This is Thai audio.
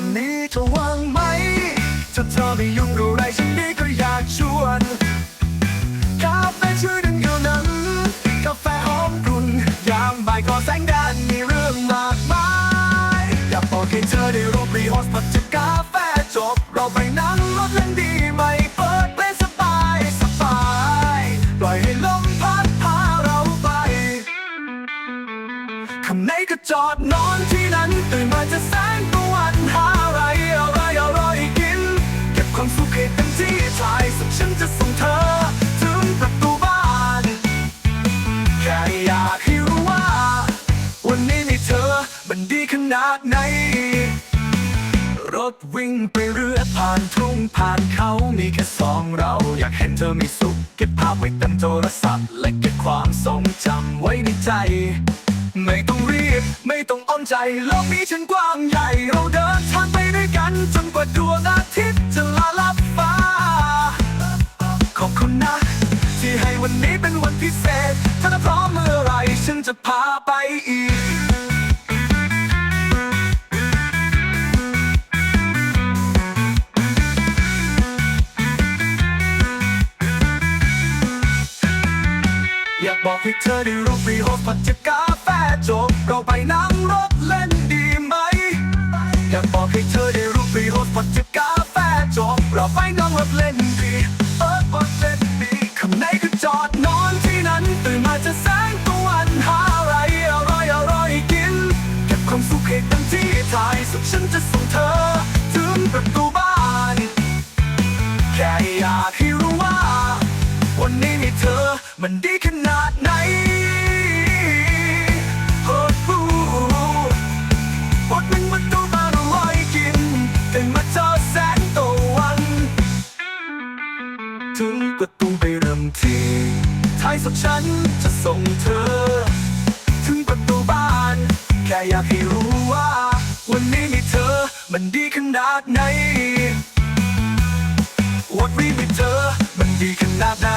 วันนี้จะว่างไหม ถ้าเธอไม่ยุ่งรู้ไรฉันนี่ก็อยากชวนกาแฟชื่อดังเดียวนั้น กาแฟหอมกลุ่น ยามบ่ายก็แสงแดดมีเรื่องมากมาย อยากบอกให้เธอได้รู้บรีฮอสพัดจากกาแฟจบ เราไปนั่งรถเล่นดีไหม เปิดเพลงสบายสบาย ปล่อยให้ลมพัดพาเราไปคำไหนก็จอดนอนที่นั้นตื่น ที่ชายสุดฉันจะส่งเธอ ถึงประตูบ้าน แค่อยากให้รู้ว่า วันนี้มีเธอมันดีขนาดไหน รถวิ่งไปเรือผ่านทุ่งผ่านเขามีแค่สองเรา อยากเห็นเธอมีสุข เก็บภาพไว้เต็มโทรศัพท์ และเก็บความทรงจำไว้ในใจ ไม่ต้องรีบ ไม่ต้องอ้อมใจโลกนี้ฉันกว้างใหญ่ เราเดินทางไปด้วยกันจนกว่าดวงอาทิตย์ วันนี้เป็นวันพิเศษ ถ้าเธอพร้อมเมื่อไรฉันจะพาไปอีก อยากบอกให้เธอได้รู้ฟรีโฮสพัดจากกาแฟจบเราไปนั่งรถเล่นดีไหม อยากบอกให้เธอได้รู้ฟรีโฮสพัดจากกาแฟจบเราไปนั่งรถเล่น ความสุขให้เต็มที่ท้ายสุดฉันจะส่งเธอ ถึงประตูบ้าน แค่อยากให้รู้ว่า วันนี้มีเธอมันดีขนาดไหนโอ้โหบทหนึ่งมันดูมาอร่อยกินแต่มาเจอแสงตะวัน ถึงประตูไปเริ่มที่ท้ายสุดฉันจะส่งเธอ ถึงประตู แค่อยากให้รู้ว่า วันนี้มีเธอ มันดีขนาดไหน วันนี้มีเธอ มันดีขนาดไหน